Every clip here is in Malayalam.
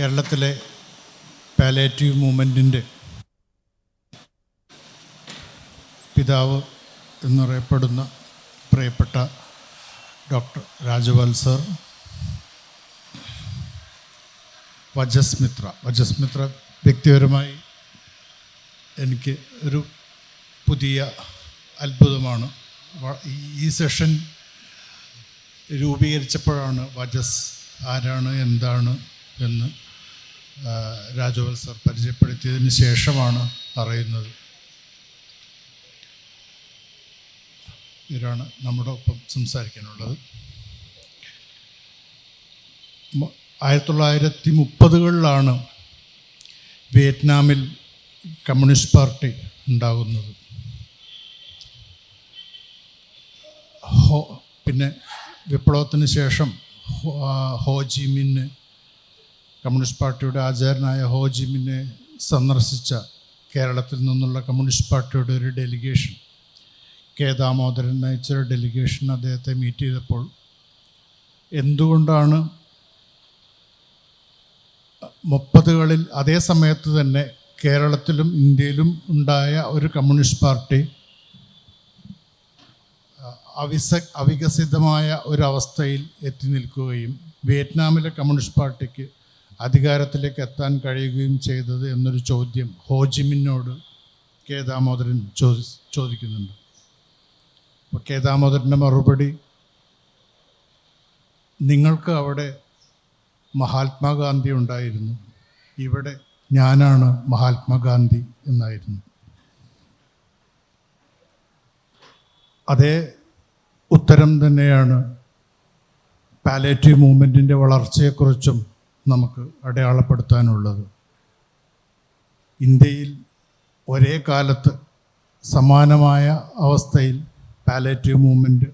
കേരളത്തിലെ പാലേറ്റീവ് മൂവ്മെന്റിന്റെ പിതാവ് എന്നറിയപ്പെടുന്ന പ്രിയപ്പെട്ട ഡോക്ടർ രാജപാൽ സർ വജസ്മിത്ര. വജസ്മിത്ര വ്യക്തിപരമായി എനിക്ക് ഒരു പുതിയ അത്ഭുതമാണ്. ഈ- സെഷൻ രൂപീകരിച്ചപ്പോഴാണ് വജസ് ആരാണ് എന്താണ് എന്ന് രാജവൽ സർ പരിചയപ്പെടുത്തിയതിന് ശേഷമാണ് അറിയുന്നത് ഇവരാണ് നമ്മുടെ ഒപ്പം സംസാരിക്കാനുള്ളത്. ആയിരത്തി തൊള്ളായിരത്തി മുപ്പതുകളിലാണ് വിയറ്റ്നാമിൽ കമ്മ്യൂണിസ്റ്റ് പാർട്ടി ഉണ്ടാകുന്നത്. ഹോ പിന്നെ വിപ്ലവത്തിന് ശേഷം ഹോ- ആ, ഹോ ജി മിന്ന് കമ്മ്യൂണിസ്റ്റ് പാർട്ടിയുടെ ആചാരനായ ഹോജിമിനെ സന്ദർശിച്ച കേരളത്തിൽ നിന്നുള്ള കമ്മ്യൂണിസ്റ്റ് പാർട്ടിയുടെ ഒരു ഡെലിഗേഷൻ കെ ദാമോദരൻ നയിച്ചൊരു ഡെലിഗേഷൻ അദ്ദേഹത്തെ മീറ്റ് ചെയ്തപ്പോൾ എന്തുകൊണ്ടാണ് മുപ്പതുകളിൽ അതേ സമയത്ത് തന്നെ കേരളത്തിലും ഇന്ത്യയിലും ഉണ്ടായ ഒരു കമ്മ്യൂണിസ്റ്റ് പാർട്ടി അവിസ അവികസിതമായ ഒരവസ്ഥയിൽ എത്തി നിൽക്കുകയും വിയറ്റ്നാമിലെ കമ്മ്യൂണിസ്റ്റ് പാർട്ടിക്ക് അധികാരത്തിലേക്ക് എത്താൻ കഴിയുകയും ചെയ്തത് എന്നൊരു ചോദ്യം ഹോജിമിനോട് കെ ദാമോദരൻ ചോദി ചോദിക്കുന്നുണ്ട്. അപ്പോൾ കെ ദാമോദരന്റെ മറുപടി നിങ്ങൾക്ക് അവിടെ മഹാത്മാഗാന്ധി ഉണ്ടായിരുന്നു. ഇവിടെ ഞാനാണ് മഹാത്മാഗാന്ധി എന്നായിരുന്നു. അതേ ഉത്തരം തന്നെയാണ് പാലേറ്റീവ് മൂവ്മെന്റിന്റെ വളർച്ചയെക്കുറിച്ചും നമുക്ക് അടയാളപ്പെടുത്താനുള്ളത്. ഇന്ത്യയിൽ ഒരേ കാലത്ത് സമാനമായ അവസ്ഥയിൽ പാലേറ്റീവ് മൂവ്മെന്റ്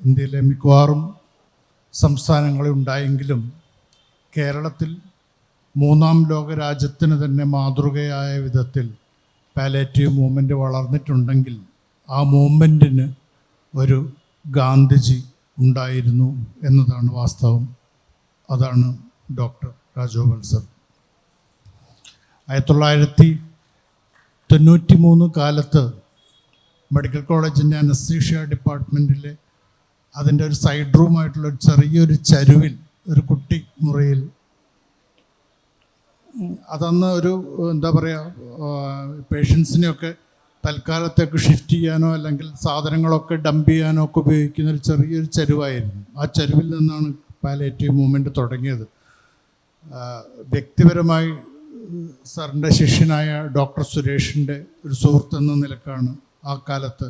ഇന്ത്യയിലെ മിക്കവാറും സംസ്ഥാനങ്ങളിൽ ഉണ്ടായെങ്കിലും കേരളത്തിൽ മൂന്നാം ലോക രാജ്യത്തിന് തന്നെ മാതൃകയായ വിധത്തിൽ പാലേറ്റീവ് മൂവ്മെന്റ് വളർന്നിട്ടുണ്ടെങ്കിൽ ആ മൂവ്മെന്റിന് ഒരു ഗാന്ധിജി ഉണ്ടായിരുന്നു എന്നതാണ് വാസ്തവം. അതാണ് ഡോക്ടർ രാജഗോപൻ സർ. ആയിരത്തി തൊള്ളായിരത്തി തൊണ്ണൂറ്റി മൂന്ന് കാലത്ത് മെഡിക്കൽ കോളേജിന്റെ അനസ്തീഷ്യ ഡിപ്പാർട്ട്മെന്റിലെ അതിന്റെ ഒരു സൈഡ് റൂമായിട്ടുള്ള ഒരു ചെറിയൊരു ചരുവിൽ ഒരു കുട്ടി മുറിയിൽ അതന്ന് ഒരു എന്താ പറയുക പേഷ്യൻസിനെയൊക്കെ തൽക്കാലത്തേക്ക് ഷിഫ്റ്റ് ചെയ്യാനോ അല്ലെങ്കിൽ സാധനങ്ങളൊക്കെ ഡംപ് ചെയ്യാനോ ഒക്കെ ഉപയോഗിക്കുന്ന ഒരു ചെറിയൊരു ചരുവായിരുന്നു. ആ ചരുവിൽ നിന്നാണ് പാലേറ്റീവ് മൂവ്മെന്റ് തുടങ്ങിയത്. വ്യക്തിപരമായി സാറിന്റെ ശിഷ്യനായ ഡോക്ടർ സുരേഷിന്റെ ഒരു സുഹൃത്ത് എന്ന നിലക്കാണ് ആ കാലത്ത്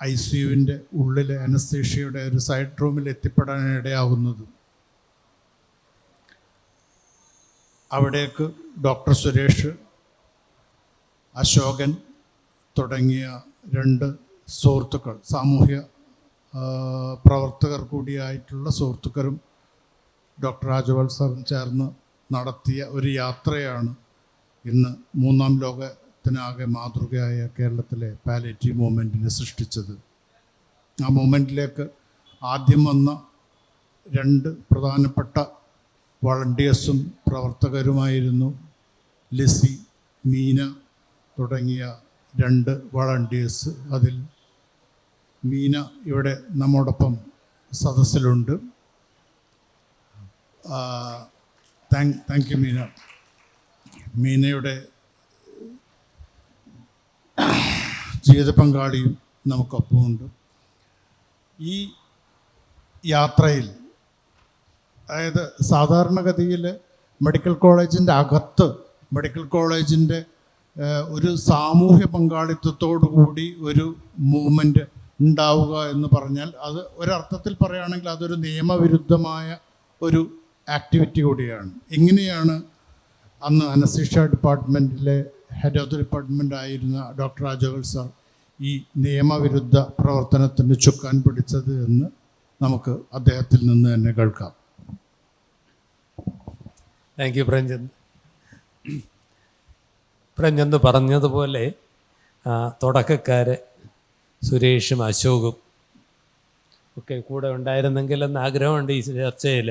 ഐ സി യുവിന്റെ ഉള്ളിലെ അനസ്തേഷ്യയുടെ ഒരു സൈഡ് റൂമിൽ എത്തിപ്പെടാൻ ഇടയാകുന്നത് അവിടേക്ക് ഡോക്ടർ സുരേഷ് അശോകൻ തുടങ്ങിയ രണ്ട് സുഹൃത്തുക്കൾ സാമൂഹ്യ പ്രവർത്തകർ കൂടിയായിട്ടുള്ള സുഹൃത്തുക്കളും ഡോക്ടർ രാജവൽ സാറും ചേർന്ന് നടത്തിയ ഒരു യാത്രയാണ് ഇന്ന് മൂന്നാം ലോകത്തിനാകെ മാതൃകയായ കേരളത്തിലെ പാലേറ്റീവ് മൂവ്മെന്റിനെ സൃഷ്ടിച്ചത്. ആ മൂവ്മെന്റിലേക്ക് ആദ്യം വന്ന രണ്ട് പ്രധാനപ്പെട്ട വളണ്ടിയേഴ്സും പ്രവർത്തകരുമായിരുന്നു. ലിസി മീന തുടങ്ങിയ രണ്ട് വളണ്ടിയേഴ്സ് അതിൽ മീന ഇവിടെ നമ്മോടൊപ്പം സദസ്സിലുണ്ട്. Thank thank you Meena. മീനയുടെ ജീവിത പങ്കാളിയും നമുക്കൊപ്പമുണ്ട് ഈ യാത്രയിൽ അതായത് സാധാരണഗതിയിൽ മെഡിക്കൽ കോളേജിന്റെ അകത്ത് മെഡിക്കൽ കോളേജിന്റെ ഒരു സാമൂഹ്യ പങ്കാളിത്തത്തോടു കൂടി ഒരു മൂവ്മെന്റ് ഉണ്ടാവുക എന്ന് പറഞ്ഞാൽ അത് ഒരർത്ഥത്തിൽ പറയുകയാണെങ്കിൽ അതൊരു നിയമവിരുദ്ധമായ ഒരു ആക്ടിവിറ്റി കൂടിയാണ്. എങ്ങനെയാണ് അന്ന് അനസ്തീഷ്യ ഡിപ്പാർട്ട്മെന്റിലെ ഹെഡ് ഓഫ് ദി ഡിപ്പാർട്ട്മെന്റ് ആയിരുന്ന ഡോക്ടർ രാജകൽ സാർ ഈ നിയമവിരുദ്ധ പ്രവർത്തനത്തിന് ചുക്കാൻ പിടിച്ചത് എന്ന് നമുക്ക് അദ്ദേഹത്തിൽ നിന്ന് തന്നെ കേൾക്കാം. താങ്ക് യു പ്രഞ്ജന്ത് പ്രഞ്ജന്ത് പറഞ്ഞതുപോലെ തുടക്കക്കാർ സുരേഷും അശോകും ഒക്കെ കൂടെ ഉണ്ടായിരുന്നെങ്കിൽ എന്ന് ആഗ്രഹമുണ്ട് ഈ ചർച്ചയിൽ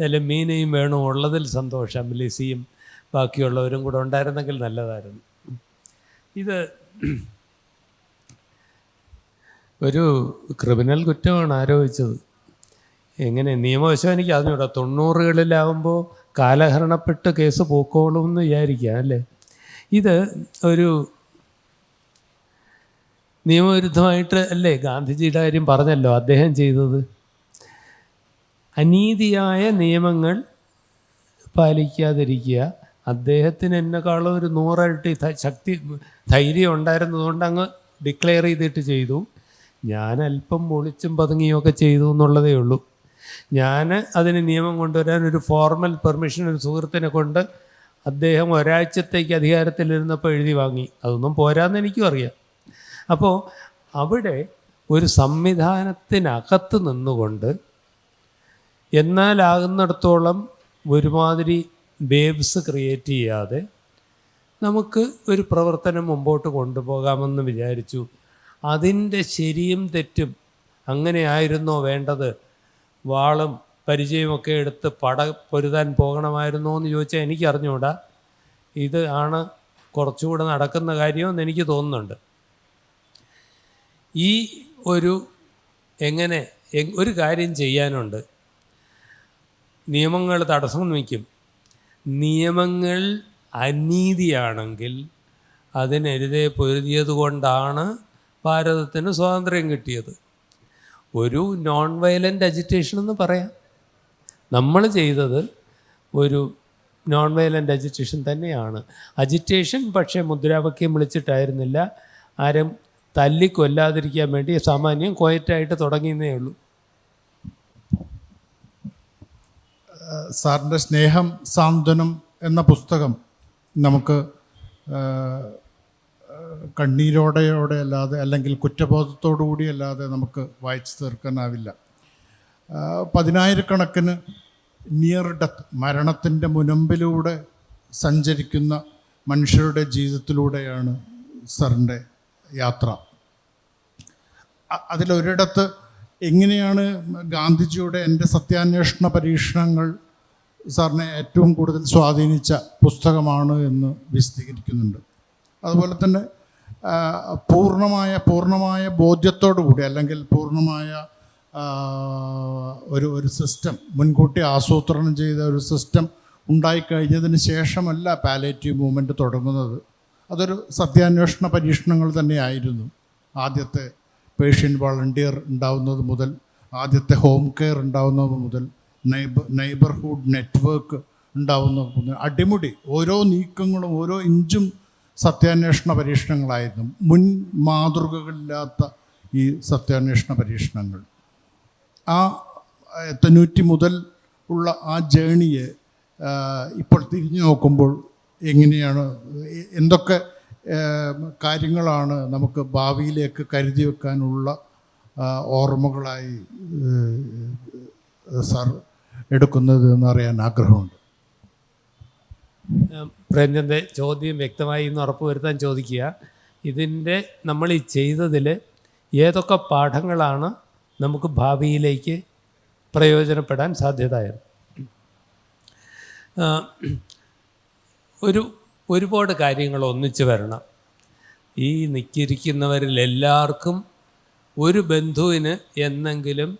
അതിൽ മീനയും വേണു ഉള്ളതിൽ സന്തോഷം ലിസിയും ബാക്കിയുള്ളവരും കൂടെ ഉണ്ടായിരുന്നെങ്കിൽ നല്ലതായിരുന്നു. ഇത് ഒരു ക്രിമിനൽ കുറ്റമാണ് ആരോപിച്ചത്. എങ്ങനെ നിയമവശം എനിക്ക് അറിഞ്ഞൂടാ. തൊണ്ണൂറുകളിലാവുമ്പോൾ കാലഹരണപ്പെട്ട് കേസ് പോക്കോളും എന്ന് വിചാരിക്കാം അല്ലേ? ഇത് ഒരു നിയമവിരുദ്ധമായിട്ട് അല്ലേ ഗാന്ധിജിയുടെ കാര്യം പറഞ്ഞല്ലോ അദ്ദേഹം ചെയ്തത്? അനീതിയായ നിയമങ്ങൾ പാലിക്കാതിരിക്കുക. അദ്ദേഹത്തിന് എന്നെക്കാളും ഒരു നൂറരട്ടി ശക്തി ധൈര്യം ഉണ്ടായിരുന്നതുകൊണ്ട് അങ്ങ് ഡിക്ലെയർ ചെയ്തിട്ട് ചെയ്തു. ഞാൻ അല്പം ഒളിച്ചും പതുങ്ങിയും ഒക്കെ ചെയ്തു എന്നുള്ളതേ ഉള്ളൂ. ഞാൻ അതിന് നിയമം കൊണ്ടുവരാൻ ഒരു ഫോർമൽ പെർമിഷൻ ഒരു സുഹൃത്തിനെ കൊണ്ട് അദ്ദേഹം ഒരാഴ്ചത്തേക്ക് അധികാരത്തിലിരുന്നപ്പോൾ എഴുതി വാങ്ങി. അതൊന്നും പോരാന്ന് എനിക്കും അറിയാം. അപ്പോൾ അവിടെ ഒരു സംവിധാനത്തിനകത്ത് നിന്നുകൊണ്ട് എന്നാലാകുന്നിടത്തോളം ഒരുമാതിരി വേവ്സ് ക്രിയേറ്റ് ചെയ്യാതെ നമുക്ക് ഒരു പ്രവർത്തനം മുമ്പോട്ട് കൊണ്ടുപോകാമെന്ന് വിചാരിച്ചു. അതിന്റെ ശരിയും തെറ്റും അങ്ങനെയായിരുന്നോ വേണ്ടത്? വാളും പരിചയമൊക്കെ എടുത്ത് പട പൊരുതാൻ പോകണമായിരുന്നോ എന്ന് ചോദിച്ചാൽ എനിക്ക് ഇത് ആണ് കുറച്ചുകൂടെ നടക്കുന്ന കാര്യമെന്ന് എനിക്ക് തോന്നുന്നുണ്ട്. ഈ ഒരു എങ്ങനെ ഒരു കാര്യം ചെയ്യാനുണ്ട്. നിയമങ്ങൾ തടസ്സം വയ്ക്കും നിയമങ്ങൾ അനീതിയാണെങ്കിൽ അതിനെതിരെ പൊരുതിയത് കൊണ്ടാണ് ഭാരതത്തിന് സ്വാതന്ത്ര്യം കിട്ടിയത്. ഒരു നോൺ വയലന്റ് അജിറ്റേഷൻ എന്ന് പറയാം. നമ്മൾ ചെയ്തത് ഒരു നോൺ വയലന്റ് അജിറ്റേഷൻ തന്നെയാണ്. അജിറ്റേഷൻ പക്ഷേ മുദ്രാവാക്യം വിളിച്ചിട്ടായിരുന്നില്ല. ആരും തല്ലിക്കൊല്ലാതിരിക്കാൻ വേണ്ടി സാമാന്യം ക്വയറ്റായിട്ട് തുടങ്ങിയെന്നേ ഉള്ളൂ. സാറിന്റെ സ്നേഹം സാന്ത്വനം എന്ന പുസ്തകം നമുക്ക് കണ്ണീരോടെയോടെ അല്ലാതെ അല്ലെങ്കിൽ കുറ്റബോധത്തോടുകൂടി അല്ലാതെ നമുക്ക് വായിച്ചു തീർക്കാനാവില്ല. പതിനായിരക്കണക്കിന് നിയർ ഡെത്ത് മരണത്തിന്റെ മുനമ്പിലൂടെ സഞ്ചരിക്കുന്ന മനുഷ്യരുടെ ജീവിതത്തിലൂടെയാണ് സാറിന്റെ യാത്ര. അതിലൊരിടത്ത് എങ്ങനെയാണ് ഗാന്ധിജിയുടെ എന്റെ സത്യാന്വേഷണ പരീക്ഷണങ്ങൾ സാറിനെ ഏറ്റവും കൂടുതൽ സ്വാധീനിച്ച പുസ്തകമാണ് എന്ന് വിശദീകരിക്കുന്നുണ്ട്. അതുപോലെ തന്നെ പൂർണമായ പൂർണമായ ബോധ്യത്തോടു കൂടി അല്ലെങ്കിൽ പൂർണമായ ഒരു ഒരു സിസ്റ്റം മുൻകൂട്ടി ആസൂത്രണം ചെയ്ത ഒരു സിസ്റ്റം ഉണ്ടായിക്കഴിഞ്ഞതിന് ശേഷമല്ല പാലേറ്റീവ് മൂവ്മെന്റ് തുടങ്ങുന്നത്. അതൊരു സത്യാന്വേഷണ പരീക്ഷണങ്ങൾ തന്നെയായിരുന്നു ആദ്യത്തെ പേഷ്യൻ വളണ്ടിയർ ഉണ്ടാവുന്നത് മുതൽ ആദ്യത്തെ ഹോം കെയർ ഉണ്ടാവുന്നത് മുതൽ നൈബർ നൈബർഹുഡ് നെറ്റ്വർക്ക് ഉണ്ടാവുന്നത് മുതൽ അടിമുടി ഓരോ നീക്കങ്ങളും ഓരോ ഇഞ്ചും സത്യാന്വേഷണ പരീക്ഷണങ്ങളായിരുന്നു. മുൻ മാതൃകകളില്ലാത്ത ഈ സത്യാന്വേഷണ പരീക്ഷണങ്ങൾ. ആ തൊണ്ണൂറ്റി മുതൽ ഉള്ള ആ ജേണിയെ ഇപ്പോൾ തിരിഞ്ഞു നോക്കുമ്പോൾ എങ്ങനെയാണ് എന്തൊക്കെ കാര്യങ്ങളാണ് നമുക്ക് ഭാവിയിലേക്ക് കരുതി വെക്കാനുള്ള ഓർമ്മകളായി സാർ എടുക്കുന്നത് എന്നറിയാൻ ആഗ്രഹമുണ്ട്. പ്രേംചന്ദ്രെ പ്രേംചന്ദ് ചോദ്യം വ്യക്തമായി എന്ന് ഉറപ്പുവരുത്താൻ ചോദിക്കുക. ഇതിന്റെ നമ്മൾ ഈ ചെയ്തതിൽ ഏതൊക്കെ പാഠങ്ങളാണ് നമുക്ക് ഭാവിയിലേക്ക് പ്രയോജനപ്പെടാൻ സാധ്യതയത് ഒരു ഒരുപാട് കാര്യങ്ങൾ ഒന്നിച്ച് വരണം. ഈ നിൽക്കിരിക്കുന്നവരിൽ എല്ലാവർക്കും ഒരു ബന്ധുവിന് എന്നെങ്കിലും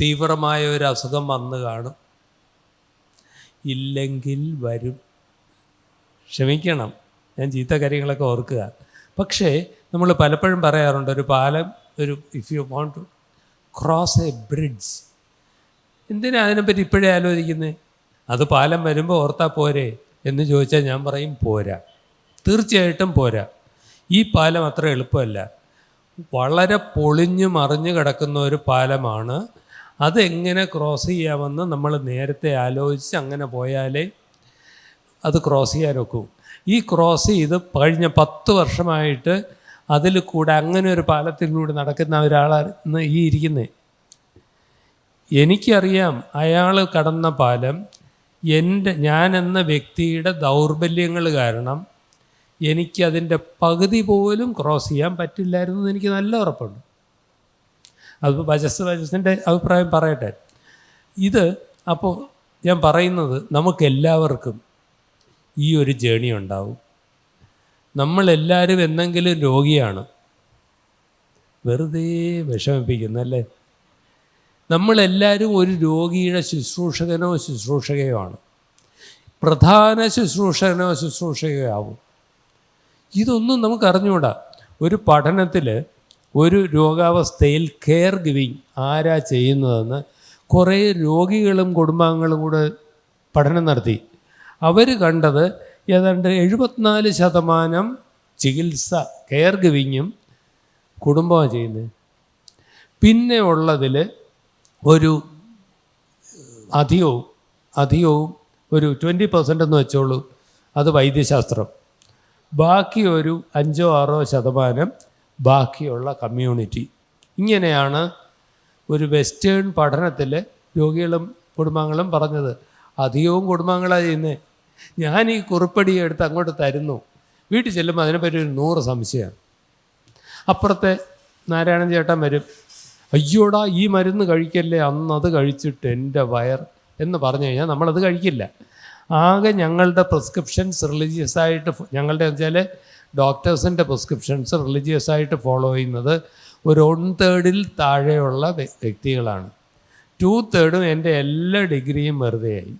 തീവ്രമായ ഒരു അസുഖം വന്നു കാണും. ഇല്ലെങ്കിൽ വരും. ക്ഷമിക്കണം. ഞാൻ ചീത്ത കാര്യങ്ങളൊക്കെ ഓർക്കുക. പക്ഷേ നമ്മൾ പലപ്പോഴും പറയാറുണ്ട് ഒരു പാലം ഒരു if you want to cross a bridge എന്തിനാ അതിനെപ്പറ്റി ഇപ്പോഴേ ആലോചിക്കുന്നത് അത് പാലം വരുമ്പോൾ ഓർത്താൽ പോരെ. എന്ന് ചോദിച്ചാൽ ഞാൻ പറയും പോരാ. തീർച്ചയായിട്ടും പോരാ. ഈ പാലം അത്ര എളുപ്പമല്ല. വളരെ പൊളിഞ്ഞു മറിഞ്ഞു കിടക്കുന്ന ഒരു പാലമാണ്. അതെങ്ങനെ ക്രോസ് ചെയ്യാമെന്ന് നമ്മൾ നേരത്തെ ആലോചിച്ച് അങ്ങനെ പോയാലേ അത് ക്രോസ് ചെയ്യാനൊക്കൂ ഈ ക്രോസ് ചെയ്ത് കഴിഞ്ഞ പത്ത് വർഷമായിട്ട് അതിൽ കൂടെ അങ്ങനെ ഒരു പാലത്തിലൂടെ നടക്കുന്ന ഒരാളാണ് ഈ ഇരിക്കുന്നത് എനിക്കറിയാം അയാൾ കടന്ന പാലം എന്റെ ഞാൻ എന്ന വ്യക്തിയുടെ ദൗർബല്യങ്ങൾ കാരണം എനിക്കതിന്റെ പകുതി പോലും ക്രോസ് ചെയ്യാൻ പറ്റില്ലായിരുന്നു എന്ന് എനിക്ക് നല്ല ഉറപ്പുണ്ട്. അത് വജസ് വജസിന്റെ അഭിപ്രായം പറയട്ടെ. ഇത് അപ്പോൾ ഞാൻ പറയുന്നത് നമുക്കെല്ലാവർക്കും ഈ ഒരു ജേണി ഉണ്ടാവും. നമ്മളെല്ലാവരും എന്തെങ്കിലും രോഗിയാണ്. വെറുതെ വിഷമിപ്പിക്കുന്നല്ലേ നമ്മളെല്ലാവരും ഒരു രോഗിയുടെ ശുശ്രൂഷകനോ ശുശ്രൂഷകയോ ആണ്. പ്രധാന ശുശ്രൂഷകനോ ശുശ്രൂഷകയോ ആവും. ഇതൊന്നും നമുക്ക് അറിഞ്ഞുകൂടാ. ഒരു പഠനത്തിൽ ഒരു രോഗാവസ്ഥയിൽ കെയർ ഗിവിങ് ആരാ ചെയ്യുന്നതെന്ന് കുറേ രോഗികളും കുടുംബാംഗങ്ങളും കൂടെ പഠനം നടത്തി. അവർ കണ്ടത് ഏതാണ്ട് എഴുപത്തിനാല് ശതമാനം ചികിത്സ കെയർ ഗിവിങ്ങും കുടുംബമാണ് ചെയ്യുന്നത്. പിന്നെ ഉള്ളതിൽ ഒരു അധികവും അധികവും ഒരു ട്വന്റി പെർസെന്റ് എന്ന് വെച്ചോളൂ. അത് വൈദ്യശാസ്ത്രം. ബാക്കി ഒരു അഞ്ചോ ആറോ ശതമാനം ബാക്കിയുള്ള കമ്മ്യൂണിറ്റി ഇങ്ങനെയാണ് ഒരു വെസ്റ്റേൺ പഠനത്തിൽ രോഗികളും കുടുംബങ്ങളും പറഞ്ഞത്. അധികവും കുടുംബാംഗങ്ങളാണ് ചെയ്യുന്നത് ഞാൻ ഈ കുറിപ്പടി എടുത്ത് അങ്ങോട്ട് തരുന്നു. വീട്ടിൽ ചെല്ലുമ്പോൾ അതിനെപ്പറ്റി ഒരു നൂറ് സംശയമാണ്. അപ്പുറത്തെ നാരായണൻ ചേട്ടൻ വരും. അയ്യോടാ ഈ മരുന്ന് കഴിക്കല്ലേ? അന്ന് അത് കഴിച്ചിട്ട് എന്റെ വയർ എന്ന് പറഞ്ഞു കഴിഞ്ഞാൽ നമ്മളത് കഴിക്കില്ല. ആകെ ഞങ്ങളുടെ പ്രിസ്ക്രിപ്ഷൻസ് റിലീജിയസ് ആയിട്ട് ഞങ്ങളുടെ വെച്ചാൽ ഡോക്ടേഴ്സിന്റെ പ്രിസ്ക്രിപ്ഷൻസ് റിലീജിയസ് ആയിട്ട് ഫോളോ ചെയ്യുന്നത് ഒരു വൺ തേർഡിൽ താഴെയുള്ള വ്യ- വ്യക്തികളാണ്. ടു തേർഡും എന്റെ എല്ലാ ഡിഗ്രിയും വെറുതെയായി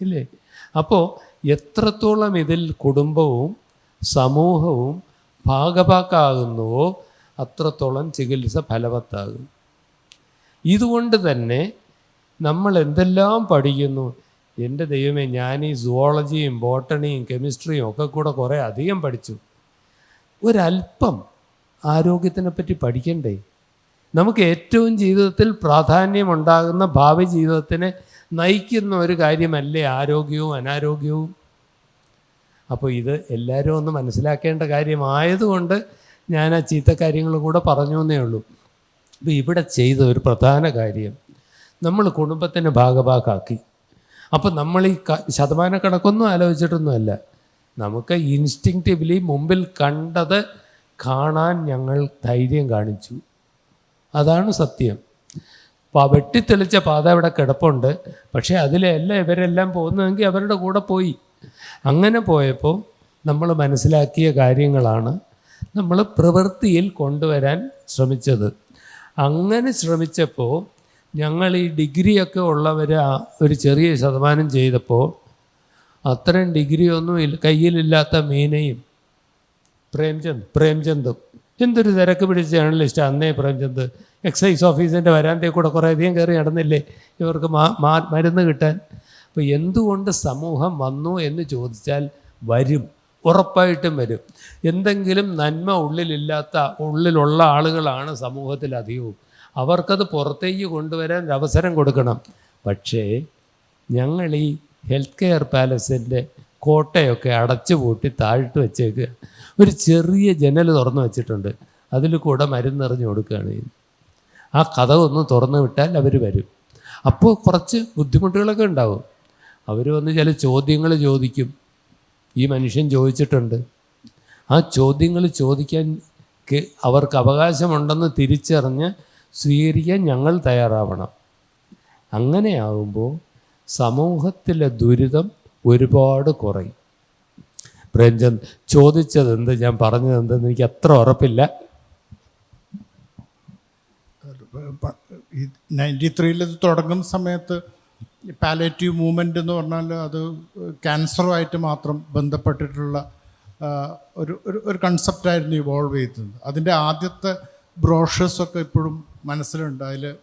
ഇല്ലേ? അപ്പോൾ എത്രത്തോളം ഇതിൽ കുടുംബവും സമൂഹവും ഭാഗഭാക്കാകുന്നുവോ അത്രത്തോളം ചികിത്സ ഫലവത്താകും. ഇതുകൊണ്ട് തന്നെ നമ്മൾ എന്തെല്ലാം പഠിക്കുന്നു. എന്റെ ദൈവമേ ഞാൻ ഈ സുവോളജിയും ബോട്ടണിയും കെമിസ്ട്രിയും ഒക്കെ കൂടെ കുറേ അധികം പഠിച്ചു. ഒരല്പം ആരോഗ്യത്തിനെ പറ്റി പഠിക്കണ്ടേ? നമുക്ക് ഏറ്റവും ജീവിതത്തിൽ പ്രാധാന്യമുണ്ടാകുന്ന ഭാവി ജീവിതത്തിനെ നയിക്കുന്ന ഒരു കാര്യമല്ലേ ആരോഗ്യവും അനാരോഗ്യവും? അപ്പോൾ ഇത് എല്ലാവരും ഒന്ന് മനസ്സിലാക്കേണ്ട കാര്യമായതുകൊണ്ട് ഞാൻ ആ ചീത്ത കാര്യങ്ങൾ കൂടെ പറഞ്ഞു എന്നേ ഉള്ളൂ. അപ്പോൾ ഇവിടെ ചെയ്ത ഒരു പ്രധാന കാര്യം നമ്മൾ കുടുംബത്തിന് ഭാഗഭാക്കാക്കി. അപ്പോൾ നമ്മൾ ഈ ശതമാന കണക്കൊന്നും ആലോചിച്ചിട്ടൊന്നുമല്ല. നമുക്ക് ഇൻസ്റ്റിങ്റ്റീവ്ലി മുമ്പിൽ കണ്ടത് കാണാൻ ഞങ്ങൾ ധൈര്യം കാണിച്ചു. അതാണ് സത്യം. അപ്പോൾ വെട്ടിത്തെളിച്ച പാത ഇവിടെ കിടപ്പുണ്ട്. പക്ഷേ അതിലല്ല ഇവരെല്ലാം പോകുന്നതെങ്കിൽ അവരുടെ കൂടെ പോയി. അങ്ങനെ പോയപ്പോൾ നമ്മൾ മനസ്സിലാക്കിയ കാര്യങ്ങളാണ് നമ്മൾ പ്രവൃത്തിയിൽ കൊണ്ടുവരാൻ ശ്രമിച്ചത്. അങ്ങനെ ശ്രമിച്ചപ്പോൾ ഞങ്ങൾ ഈ ഡിഗ്രിയൊക്കെ ഉള്ളവർ ഒരു ചെറിയ ശതമാനം ചെയ്തപ്പോൾ അത്രയും ഡിഗ്രിയൊന്നും ഇല്ല കയ്യിലില്ലാത്ത മീനയും പ്രേംചന്ദ് പ്രേംചന്ദും. എന്തൊരു തിരക്ക് പിടിച്ച ജേർണലിസ്റ്റ് അന്നേ പ്രേംചന്ദ്. എക്സൈസ് ഓഫീസിന്റെ വരാന്തയിൽ കൂടെ കുറേ അധികം കയറി നടന്നില്ലേ? ഇവർക്ക് മരുന്ന് കിട്ടാൻ. അപ്പോൾ എന്തുകൊണ്ട് സമൂഹം വന്നു എന്ന് ചോദിച്ചാൽ വരും ഉറപ്പായിട്ടും വരും. എന്തെങ്കിലും നന്മ ഉള്ളിലില്ലാത്ത ഉള്ളിലുള്ള ആളുകളാണ് സമൂഹത്തിൽ അധികവും. അവർക്കത് പുറത്തേക്ക് കൊണ്ടുവരാൻ അവസരം കൊടുക്കണം. പക്ഷേ ഞങ്ങൾ ഈ ഹെൽത്ത് കെയർ പാലസിന്റെ കോട്ടയൊക്കെ അടച്ചു പൂട്ടി താഴ്ത്ത് വെച്ചേക്കുക ഒരു ചെറിയ ജനൽ തുറന്നു വെച്ചിട്ടുണ്ട്. അതിൽ കൂടെ മരുന്നെറിഞ്ഞു കൊടുക്കുകയാണ് ചെയ്യുന്നത്. ആ കഥ ഒന്ന് തുറന്നു വിട്ടാൽ അവർ വരും. അപ്പോൾ കുറച്ച് ബുദ്ധിമുട്ടുകളൊക്കെ ഉണ്ടാവും. അവർ വന്ന് ചില ചോദ്യങ്ങൾ ചോദിക്കും. ഈ മനുഷ്യൻ ചോദിച്ചിട്ടുണ്ട് ആ ചോദ്യങ്ങൾ ചോദിക്കാൻ അവർക്ക് അവകാശമുണ്ടെന്ന് തിരിച്ചറിഞ്ഞ് സ്വീകരിക്കാൻ ഞങ്ങൾ തയ്യാറാവണം. അങ്ങനെയാകുമ്പോൾ സമൂഹത്തിലെ ദുരിതം ഒരുപാട് കുറയും. പ്രേംചന്ദ് ചോദിച്ചത് എന്ത് ഞാൻ പറഞ്ഞത് എന്തെന്ന് എനിക്ക് അത്ര ഉറപ്പില്ല. നയന്റി ത്രീയിൽ തുടങ്ങുന്ന സമയത്ത് പാലേറ്റീവ് മൂവ്മെന്റ് എന്ന് പറഞ്ഞാൽ അത് ക്യാൻസറുമായിട്ട് മാത്രം ബന്ധപ്പെട്ടിട്ടുള്ള ഒരു ഒരു കൺസെപ്റ്റായിരുന്നു ഇവോൾവ് ചെയ്തത് അതിന്റെ ആദ്യത്തെ ബ്രോഷേഴ്സൊക്കെ ഇപ്പോഴും മനസ്സിലുണ്ട്. അതിൽ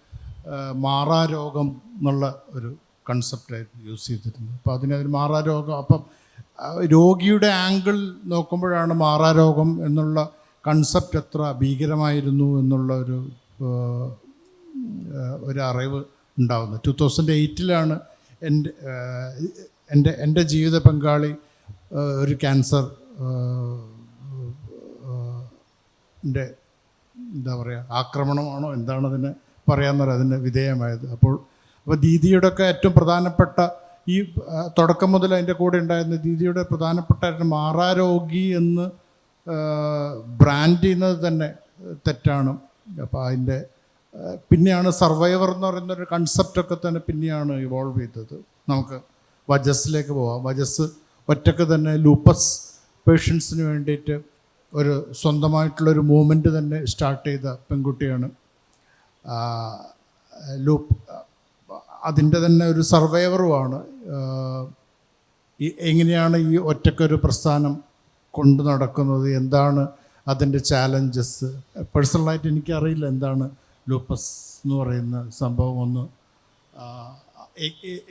മാറാ രോഗം എന്നുള്ള ഒരു കൺസെപ്റ്റായിരുന്നു യൂസ് ചെയ്തിരുന്നത്. അപ്പോൾ അതിന് മാറാ രോഗം അപ്പം രോഗിയുടെ ആംഗിൾ നോക്കുമ്പോഴാണ് മാറാ രോഗം എന്നുള്ള കൺസെപ്റ്റ് എത്ര ഭീകരമായിരുന്നു എന്നുള്ള ഒരു ഒരു അറിവ് ഉണ്ടാകുന്നത് ടു തൗസൻഡ് എയ്റ്റിലാണ് എന്റെ എന്റെ എന്റെ ജീവിത പങ്കാളി ഒരു ക്യാൻസർ ന്റെ എന്താ പറയുക ആക്രമണമാണോ എന്താണതിന് പറയാമെന്നൊരു അതിന് വിധേയമായത്. അപ്പോൾ അപ്പോൾ ദീദിയുടെ ഒക്കെ ഏറ്റവും പ്രധാനപ്പെട്ട ഈ തുടക്കം മുതൽ അതിന്റെ കൂടെ ഉണ്ടായിരുന്ന ദീദിയുടെ പ്രധാനപ്പെട്ട മാറാരോഗി എന്ന് ബ്രാൻഡ് ചെയ്യുന്നത് തന്നെ തെറ്റാണ്. അപ്പോൾ അതിന്റെ പിന്നെയാണ് സർവൈവർ എന്ന് പറയുന്ന ഒരു കൺസെപ്റ്റൊക്കെ തന്നെ പിന്നെയാണ് ഇവോൾവ് ചെയ്തത്. നമുക്ക് വജസ്സിലേക്ക് പോവാം. വജസ് ഒറ്റയ്ക്ക് തന്നെ ലൂപ്പസ് പേഷ്യൻസിന് വേണ്ടിയിട്ട് ഒരു സ്വന്തമായിട്ടുള്ളൊരു മൂവ്മെന്റ് തന്നെ സ്റ്റാർട്ട് ചെയ്ത പെൺകുട്ടിയാണ്. ലൂപ്പ് അതിന്റെ തന്നെ ഒരു സർവൈവറുമാണ് എങ്ങനെയാണ് ഈ ഒറ്റക്കൊരു പ്രസ്ഥാനം കൊണ്ടു നടക്കുന്നത്? എന്താണ് അതിന്റെ ചാലഞ്ചസ് പേഴ്സണലായിട്ട് എനിക്കറിയില്ല എന്താണ് ലൂപ്പസ് എന്ന് പറയുന്ന സംഭവം ഒന്ന്.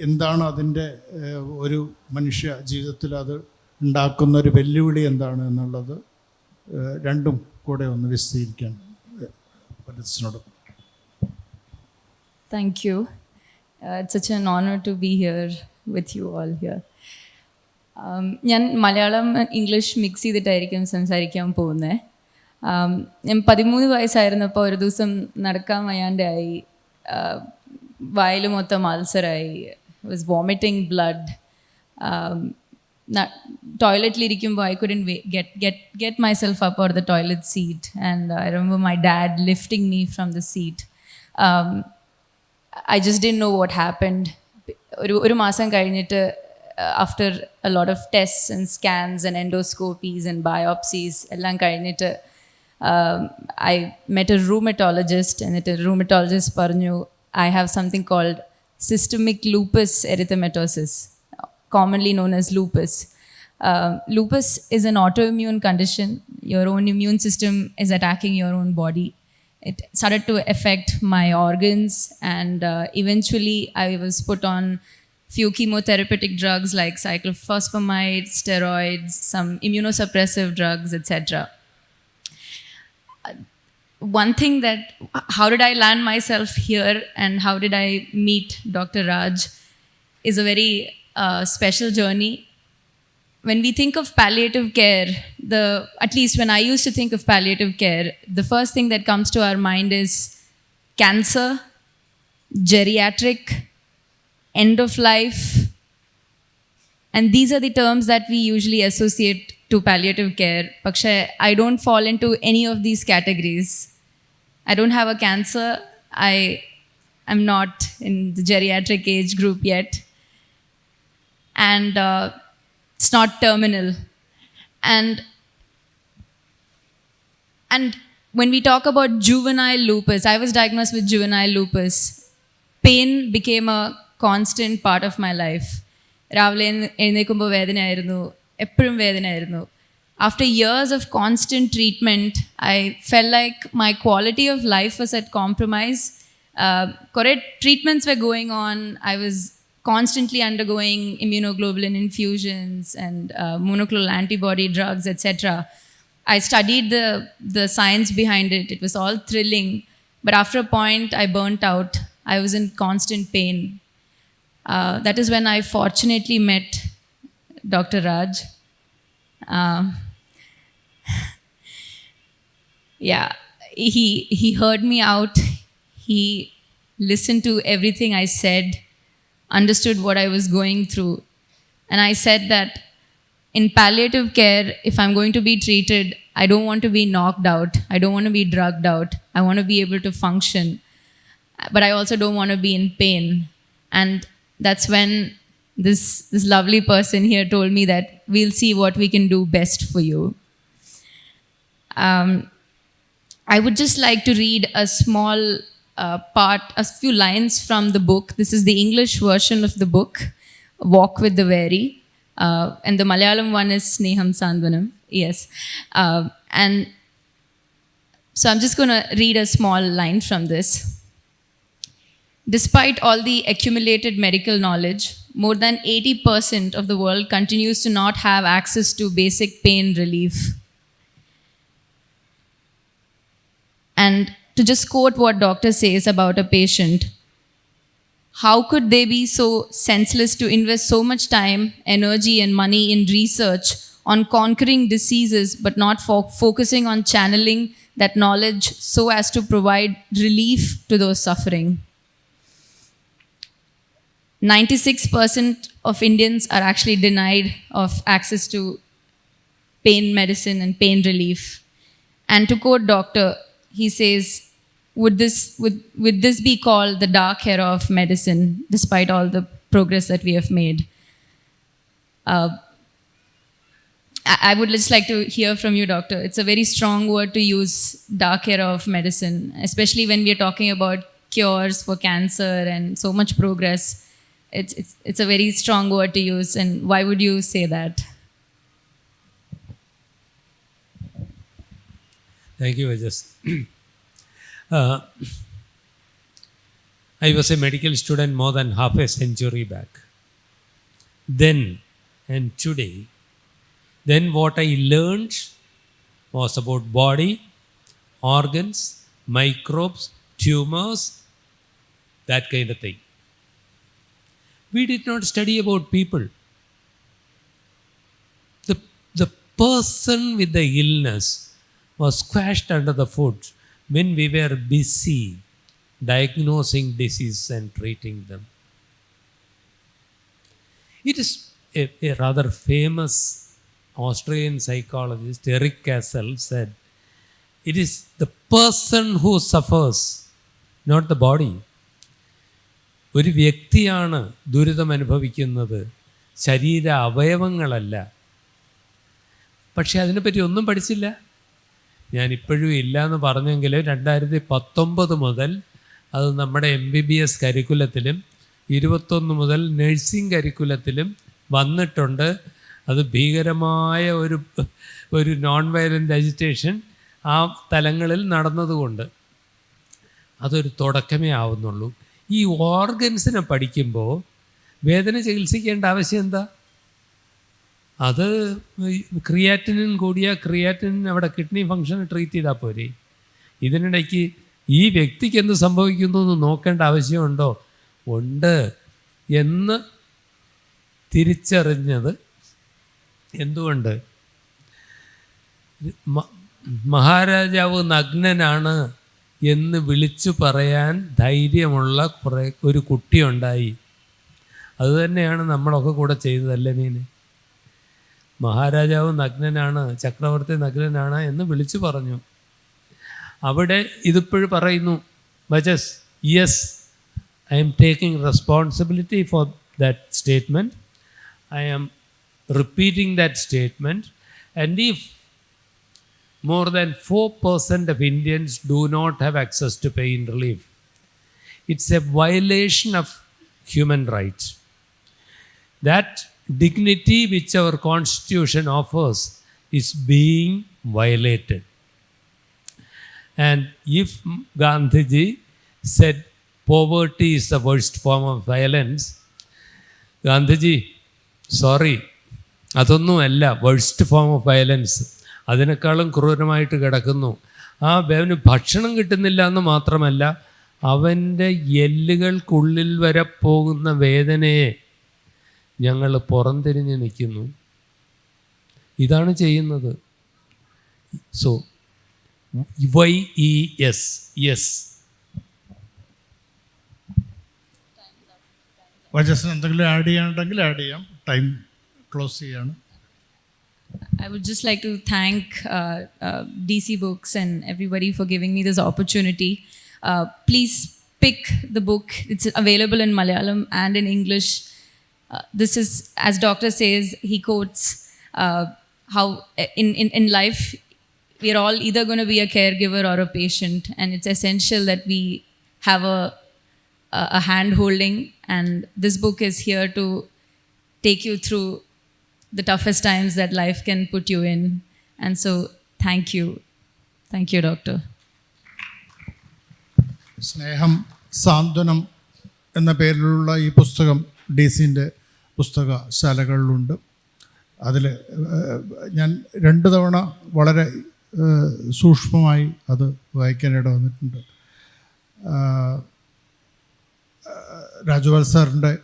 എന്താണ് അതിന്റെ ഒരു മനുഷ്യ ജീവിതത്തിൽ അത് ഉണ്ടാക്കുന്ന ഒരു വെല്ലുവിളി എന്താണ് എന്നുള്ളത് രണ്ടും കൂടെ ഒന്ന് വിശദീകരിക്കാൻ പരസ്യനോട് thank you it's an honor to be here with you all here. Um, ഞാൻ മലയാളം ഇംഗ്ലീഷ് മിക്സ് ചെയ്തിട്ടായിരിക്കും സംസാരിക്കാൻ പോകുന്നത് ഞാൻ പതിമൂന്ന് വയസ്സായിരുന്നപ്പോൾ ഒരു ദിവസം നടക്കാൻ വയ്യാണ്ടായി. ആയി വായിൽ മൊത്തം അൾസറായി. Was vomiting blood ടോയ്ലറ്റിലിരിക്കുമ്പോൾ I couldn't get get get myself up or the toilet seat and I remember my dad lifting me from the seat I just didn't know what happened ഒരു ഒരു മാസം കഴിഞ്ഞിട്ട് after a lot of test and scans and endoscopies and biopsies എല്ലാം കഴിഞ്ഞിട്ട് ഐ മെറ്റ് എ റൂമറ്റോളജിസ്റ്റ് എന്നിട്ട് റൂമറ്റോളജിസ്റ്റ് പറഞ്ഞു I have something called systemic lupus erythematosus commonly known as lupus. Uh, lupus is an autoimmune condition. Your own immune system is attacking your own body. It started to affect my organs, and uh, eventually, I was put on few chemotherapeutic drugs like cyclophosphamide, steroids, some immunosuppressive drugs, etc one thing that how did I land myself here and how did I meet Dr. Raj is a very uh, special journey. When we think of palliative care, the at least when I used to think of palliative care, the first thing that comes to our mind is cancer, geriatric, end of life, and these are the terms that we usually associate to palliative care. Paksha, I don't fall into any of these categories. I don't have a cancer. I am not in the geriatric age group yet And uh, it's not terminal. And and when we talk about juvenile lupus, I was diagnosed with juvenile lupus. Pain became a constant part of my life. രാവിലെ എഴുന്ന- എഴുന്നേൽക്കുമ്പോൾ വേദനയായിരുന്നു എപ്പോഴും വേദനയായിരുന്നു after years of constant treatment I felt like my quality of life was at compromise കുറേ treatments we going on I was constantly undergoing immunoglobulin infusions and uh, monoclonal antibody drugs, etc. I studied the, the science behind it. It was all thrilling. But after a point, I burnt out. I was in constant pain. Uh, that is when I fortunately met Dr. Raj. Um, yeah, he, he heard me out. He listened to everything I said understood what I was going through. And I said that in palliative care, if I'm going to be treated, I don't want to be knocked out. I don't want to be drugged out. I want to be able to function. But I also don't want to be in pain. And that's when this, this lovely person here told me that we'll see what we can do best for you. Um, I would just like to read a small uh, part, a few lines from the book. This is the English version of the book, Walk with the Weary. Uh, and the Malayalam one is Sneham Sandvanam. Yes. Uh, and so I'm just going to read a small line from this. Despite all the accumulated medical knowledge, more than 80% of the world continues to not have access to basic pain relief. And to just quote what doctor says about a patient, how could they be so senseless to invest so much time, energy, and money in research on conquering diseases, but not fo- focusing on channeling that knowledge so as to provide relief to those suffering? 96% of Indians are actually denied of access to pain medicine and pain relief. And to quote doctor, he says, would this, would, would this be called the dark era of medicine, despite all the progress that we have made. Uh, I I would just like to hear from you, doctor. It's a very strong word to use, dark era of medicine, especially when we are talking about cures for cancer and so much progress. It's, it's, it's a very strong word to use, and why would you say that? Thank you, Ajas. uh, I was a medical student more than half a century back. Then and today, then what I learned was about body, organs, microbes, tumors, that kind of thing. We did not study about people. The, the person with the illness was squashed under the foot when we were busy diagnosing disease and treating them. It is a, a rather famous Austrian psychologist, Eric Castle, said, It is the person who suffers, not the body. ഒരു വ്യക്തിയാണ് ദുരിതം അനുഭവിക്കുന്നത് ശരീര അവയവങ്ങളല്ല പക്ഷെ അതിനെപ്പറ്റി ഒന്നും പഠിച്ചില്ല ഞാൻ ഇപ്പോഴും ഇല്ല എന്ന് പറഞ്ഞെങ്കിൽ രണ്ടായിരത്തി പത്തൊമ്പത് മുതൽ അത് നമ്മുടെ എം ബി ബി എസ് കരിക്കുലത്തിലും ഇരുപത്തൊന്ന് മുതൽ നഴ്സിംഗ് കരിക്കുലത്തിലും വന്നിട്ടുണ്ട്. അത് ഭീകരമായ ഒരു ഒരു നോൺ വയലന്റ് അജിറ്റേഷൻ ആ തലങ്ങളിൽ നടന്നതുകൊണ്ട് അതൊരു തുടക്കമേ ആവുന്നുള്ളൂ. ഈ ഓർഗൻസിനെ പഠിക്കുമ്പോൾ വേദന ചികിത്സിക്കേണ്ട ആവശ്യം എന്താ? അത് ക്രിയാറ്റിനിൻ കൂടിയ ക്രിയാറ്റിനിൻ അവിടെ കിഡ്നി ഫങ്ഷൻ ട്രീറ്റ് ചെയ്താൽ പോരെ. ഇതിനിടയ്ക്ക് ഈ വ്യക്തിക്ക് എന്ത് സംഭവിക്കുന്നു എന്ന് നോക്കേണ്ട ആവശ്യമുണ്ടോ? ഉണ്ട് എന്ന് തിരിച്ചറിഞ്ഞത് എന്തുകൊണ്ട്? മഹാരാജാവ് നഗ്നനാണ് എന്ന് വിളിച്ചു പറയാൻ ധൈര്യമുള്ള കുറേ ഒരു കുട്ടിയുണ്ടായി. അതുതന്നെയാണ് നമ്മളൊക്കെ കൂടെ ചെയ്തതല്ലേ മീന് മഹാരാജാവ് നഗ്നനാണ് ചക്രവർത്തി നഗ്നനാണ് എന്ന് വിളിച്ചു പറഞ്ഞു. അവിടെ ഇതിപ്പോഴും പറയുന്നു ബജസ് yes I'm taking responsibility for that statement I am repeating that statement and if more than 4% Indians do not have access to pain relief it's a violation of human rights That dignity which our constitution offers is being violated. And if Gandhiji said poverty is the worst form of violence, Gandhiji sorry അതൊന്നുമല്ല വേഴ്സ്റ്റ് ഫോം ഓഫ് വയലൻസ് അതിനേക്കാളും ക്രൂരമായിട്ട് കിടക്കുന്നു ആ അവന് ഭക്ഷണം കിട്ടുന്നില്ല എന്ന് മാത്രമല്ല അവന്റെ എല്ലുകൾക്കുള്ളിൽ വരെ പോകുന്ന വേദനയെ ഞങ്ങൾ പുറംതിരിഞ്ഞ് നിൽക്കുന്നു ഇതാണ് ചെയ്യുന്നത് so Y E S yes വജസ്സിന് എന്തെങ്കിലും ആഡ് ചെയ്യാനുണ്ടെങ്കിൽ ആഡ് ചെയ്യാം ടൈം ക്ലോസ് ചെയ്യാണ് I would just like to thank uh, uh, DC Books and everybody for giving me this opportunity. Uh, please pick the book. It's available in Malayalam and in English. Uh, this is, as Doctor says, he quotes uh, how in, in, in life we're all either going to be a caregiver or a patient, and it's essential that we have a, a, a hand holding. And this book is here to take you through the toughest times that life can put you in. And so, thank you. Thank you, Doctor. സ്നേഹം സാന്ത്വനം എന്ന പേരിലുള്ള ഈ പുസ്തകം ഡി സിൻ്റെ പുസ്തകശാലകളിലുണ്ട്. അതിൽ ഞാൻ രണ്ട് തവണ വളരെ സൂക്ഷ്മമായി അത് വായിക്കാനിട വന്നിട്ടുണ്ട്. രാജുപാൽ സാറിന്റെ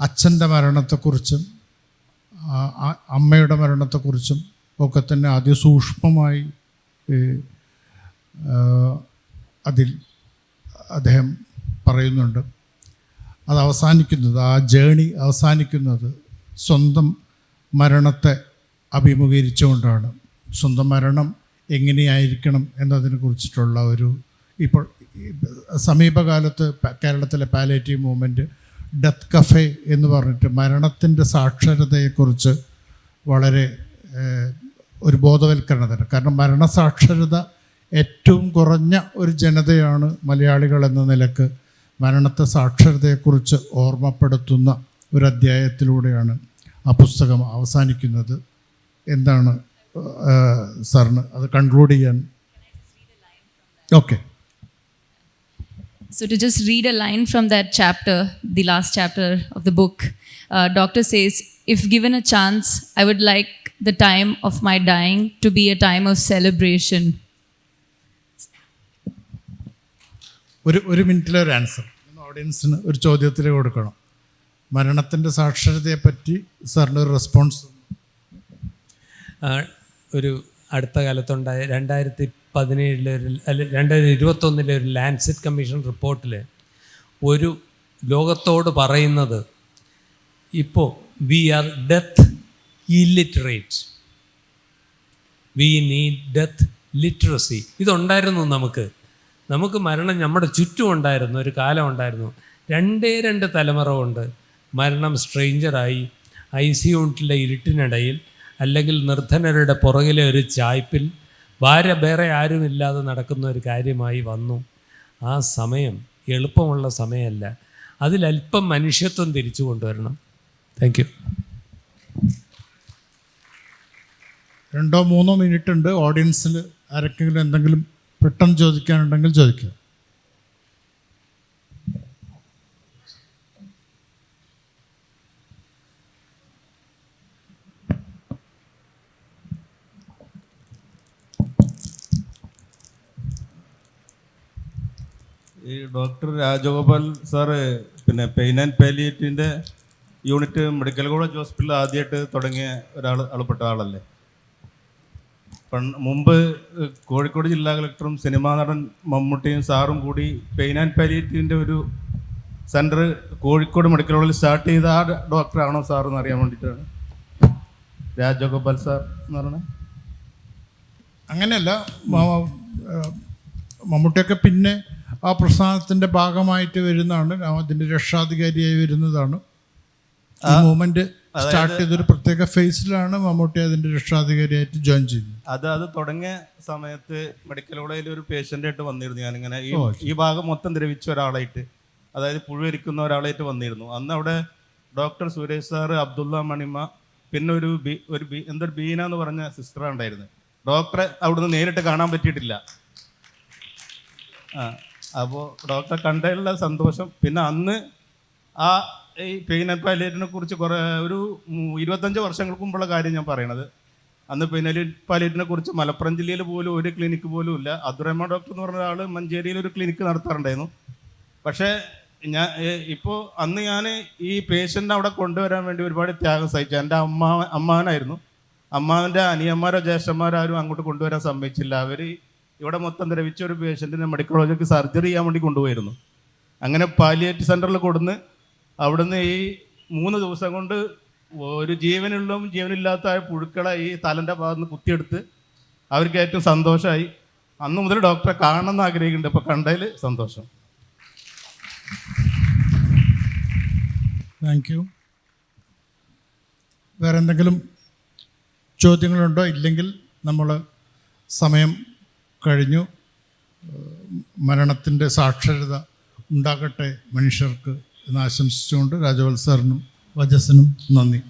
അച്ഛന്റെ മരണത്തെക്കുറിച്ചും അമ്മയുടെ മരണത്തെക്കുറിച്ചും ഒക്കെ തന്നെ അതിസൂക്ഷ്മമായി അതിൽ അദ്ദേഹം പറയുന്നുണ്ട്. അത് അവസാനിക്കുന്നത് ആ ജേണി അവസാനിക്കുന്നത് സ്വന്തം മരണത്തെ അഭിമുഖീകരിച്ചുകൊണ്ടാണ്. സ്വന്തം മരണം എങ്ങനെയായിരിക്കണം എന്നതിനെ കുറിച്ചിട്ടുള്ള ഒരു ഇപ്പോൾ സമീപകാലത്ത് കേരളത്തിലെ പാലേറ്റീവ് മൂവ്മെന്റ് ഡെത്ത് കഫേ എന്ന് പറഞ്ഞിട്ട് മരണത്തിന്റെ സാക്ഷരതയെക്കുറിച്ച് വളരെ ഒരു ബോധവൽക്കരണം തന്നെ കാരണം മരണസാക്ഷരത ഏറ്റവും കുറഞ്ഞ ഒരു ജനതയാണ് മലയാളികൾ എന്ന നിലയ്ക്ക് മരണത്തെ സാക്ഷരതയെക്കുറിച്ച് ഓർമ്മപ്പെടുത്തുന്ന ഒരു അധ്യായത്തിലൂടെയാണ് ആ പുസ്തകം അവസാനിക്കുന്നത് എന്താണ് സാറിന് അത് കൺക്ലൂഡ് ചെയ്യാൻ okay So, to just read a line from that chapter, the last chapter of the book, uh, doctor says, If given a chance, I would like the time of my dying to be a time of celebration. ഒരു ഒരു മിനിറ്റിലെ ഒരു ആൻസർ ഓഡിയൻസിന് ഒരു ചോദ്യത്തിൽ കൊടുക്കണം. മരണത്തിന്റെ സാക്ഷരതയെപ്പറ്റി സാറിന്റെ ഒരു റെസ്പോൺസ് ഒരു അടുത്ത കാലത്തുണ്ടായ രണ്ടായിരത്തി പതിനേഴിലെ ഒരു അല്ല രണ്ടായിരത്തി ഇരുപത്തൊന്നിലെ ഒരു ലാൻഡ്സെറ്റ് കമ്മീഷൻ റിപ്പോർട്ടിൽ ഒരു ലോകത്തോട് പറയുന്നത് ഇപ്പോൾ we are death illiterate we need death literacy ഇതുണ്ടായിരുന്നു നമുക്ക്. നമുക്ക് മരണം നമ്മുടെ ചുറ്റും ഉണ്ടായിരുന്നു ഒരു കാലം ഉണ്ടായിരുന്നു. രണ്ടേ രണ്ട് തലമുറ കൊണ്ട് മരണം സ്ട്രെയിഞ്ചറായി ഐ സി യൂണിറ്റിലെ ഇരുട്ടിനിടയിൽ അല്ലെങ്കിൽ നിർദ്ധനരുടെ പുറകിലെ ഒരു ചായ്പിൽ ഭാര്യ വേറെ ആരുമില്ലാതെ നടക്കുന്ന ഒരു കാര്യമായി വന്നു. ആ സമയം എളുപ്പമുള്ള സമയമല്ല. അതിലല്പം മനുഷ്യത്വം തിരിച്ചു കൊണ്ടുവരണം. താങ്ക് യു രണ്ടോ മൂന്നോ മിനിറ്റ് ഉണ്ട്. ഓഡിയൻസിൽ ആരെങ്കിലും എന്തെങ്കിലും പെട്ടെന്ന് ചോദിക്കാനുണ്ടെങ്കിൽ ചോദിക്കാം. ഈ ഡോക്ടർ രാജഗോപാൽ സാറ് പിന്നെ പെയിൻ ആൻഡ് പാലിയേറ്റീവിന്റെ യൂണിറ്റ് മെഡിക്കൽ കോളേജ് ഹോസ്പിറ്റലിൽ ആദ്യമായിട്ട് തുടങ്ങിയ ഒരാൾ ആളപ്പെട്ട ആളല്ലേ? മുമ്പ് കോഴിക്കോട് ജില്ലാ കളക്ടറും സിനിമാ നടൻ മമ്മൂട്ടിയും സാറും കൂടി പെയിൻ ആൻഡ് പാലിയേറ്റീവിന്റെ ഒരു സെന്റർ കോഴിക്കോട് മെഡിക്കൽ കോളേജിൽ സ്റ്റാർട്ട് ചെയ്ത ആ ഡോക്ടറാണോ സാർ എന്ന് അറിയാൻ വേണ്ടിയിട്ടാണ്. രാജഗോപാൽ സാർ എന്ന് പറയുന്നത് അങ്ങനെയല്ല മമ്മൂട്ടിയൊക്കെ പിന്നെ ആ പ്രസ്ഥാനത്തിന്റെ ഭാഗമായിട്ട് വരുന്നതാണ് അതിന്റെ രക്ഷാധികാരിയായി വരുന്നതാണ്. ആ മൂവ്മെന്റ് സ്റ്റാർട്ട് ചെയ്തൊരു പ്രത്യേക ഫേസിലാണ് മമ്മൂട്ടി അതിന്റെ രക്ഷാധികാരിയായിട്ട് ജോയിൻ ചെയ്യുന്നത്. അത് അത് തുടങ്ങിയ സമയത്ത് മെഡിക്കൽ കോളേജിൽ ഒരു പേഷ്യന്റ് ആയിട്ട് വന്നിരുന്നു ഞാനിങ്ങനെ. ഈ ഈ ഭാഗം മൊത്തം ദ്രവിച്ച ഒരാളായിട്ട് അതായത് പുഴുവരിക്കുന്ന ഒരാളായിട്ട് വന്നിരുന്നു. അന്ന് അവിടെ ഡോക്ടർ സുരേഷ് സാർ അബ്ദുള്ള മണിമ പിന്നെ ഒരു ബി ഒരു ബി എന്തൊരു ബീന എന്ന് പറഞ്ഞ സിസ്റ്റർ ഉണ്ടായിരുന്നു. ഡോക്ടറെ അവിടുന്ന് നേരിട്ട് കാണാൻ പറ്റിയിട്ടില്ല. ആ അപ്പോൾ ഡോക്ടറെ കണ്ടതിലുള്ള സന്തോഷം. പിന്നെ അന്ന് ആ ഈ പെയിൻ ആൻഡ് കുറിച്ച് കുറേ ഒരു ഇരുപത്തഞ്ച് വർഷങ്ങൾക്ക് മുമ്പുള്ള കാര്യം ഞാൻ പറയണത്. അന്ന് പിന്നെ പാലിയേറ്റിനെ കുറിച്ച് മലപ്പുറം ജില്ലയിൽ പോലും ഒരു ക്ലിനിക്ക് പോലും ഇല്ല. അബ്ദുറഹ്മാൻ ഡോക്ടർ എന്ന് പറഞ്ഞ ഒരാൾ മഞ്ചേരിയിൽ ഒരു ക്ലിനിക്ക് നടത്താറുണ്ടായിരുന്നു. പക്ഷേ ഞാൻ ഇപ്പോൾ അന്ന് ഞാൻ ഈ പേഷ്യന്റിനെ അവിടെ കൊണ്ടുവരാൻ വേണ്ടി ഒരുപാട് ത്യാഗം സഹിച്ചു. എന്റെ അമ്മ അമ്മാവനായിരുന്നു. അമ്മാവന്റെ അനിയന്മാരോ ജ്യേഷ്ഠന്മാരോ ആരും അങ്ങോട്ട് കൊണ്ടുവരാൻ സമ്മതിച്ചില്ല. അവർ ഇവിടെ മൊത്തം ദ്രവിച്ച ഒരു പേഷ്യന്റിനെ മെഡിക്കൽ കോളേജിലേക്ക് സർജറി ചെയ്യാൻ വേണ്ടി കൊണ്ടുപോയിരുന്നു. അങ്ങനെ പാലിയേറ്റ് സെന്ററിൽ കൊടുന്ന് അവിടുന്ന് ഈ മൂന്ന് ദിവസം കൊണ്ട് ഒരു ജീവനുള്ളതും ജീവനില്ലാത്ത പുഴുക്കളെ ഈ തലന്റെ ഭാഗത്ത് നിന്ന് കുത്തിയെടുത്ത് അവർക്ക് ഏറ്റവും സന്തോഷമായി അന്ന് മുതൽ ഡോക്ടറെ കാണണമെന്ന് ആഗ്രഹിക്കുന്നുണ്ട്. ഇപ്പോൾ കണ്ടതിൽ സന്തോഷം. താങ്ക് യു വേറെ എന്തെങ്കിലും ചോദ്യങ്ങളുണ്ടോ? ഇല്ലെങ്കിൽ നമ്മൾ സമയം കഴിഞ്ഞു. മരണത്തിന്റെ സാക്ഷരത ഉണ്ടാകട്ടെ മനുഷ്യർക്ക്. എന്ന് ആശംസിച്ചുകൊണ്ട് രാജവത്സറിനും വജസനും നന്ദി.